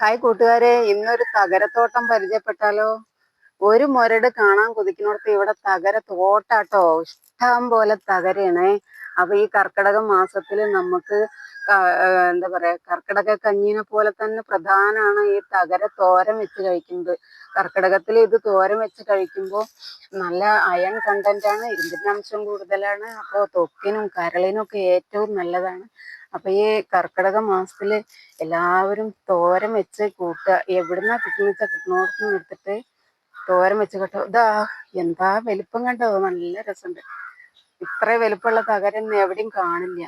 Hi കൂട്ടുകാരെ ഇന്നൊരു തകരത്തോട്ടം പരിചയപ്പെട്ടാലോ? ഒരു മുരട് കാണാൻ കൊതിക്കുന്നിടത്ത് ഇവിടെ തകര തോട്ടാട്ടോ. ഇഷ്ടം പോലെ തകരയാണേ. അപ്പൊ ഈ കർക്കിടക മാസത്തിൽ നമുക്ക് എന്താ പറയാ കർക്കിടക കഞ്ഞീനെ പോലെ തന്നെ പ്രധാനമാണ് ഈ തകര തോരൻ വെച്ച് കഴിക്കുന്നത്. കർക്കിടകത്തിൽ ഇത് തോരൻ വെച്ച് കഴിക്കുമ്പോൾ നല്ല അയൺ കണ്ടന്റ് ആണ് ഇരുമ്പിന്റെ അംശം കൂടുതലാണ്. അപ്പോൾ ത്വക്കിനും കരളിനും ഒക്കെ ഏറ്റവും നല്ലതാണ് അപ്പൊ ഈ കർക്കിടക മാസത്തിൽ എല്ലാവരും തോരൻ വെച്ച് കൂട്ടുക. എവിടുന്നാ കിട്ടുന്ന വെച്ചാൽ കിട്ടുന്നോടത്ത് നിന്ന് എടുത്തിട്ട് തോരൻ വെച്ച് കെട്ടോ ഇതാ എന്താ വലിപ്പം കണ്ടോ? നല്ല രസമുണ്ട്. ഇത്ര വലിപ്പമുള്ള തകരൊന്നും എവിടെയും കാണില്ല.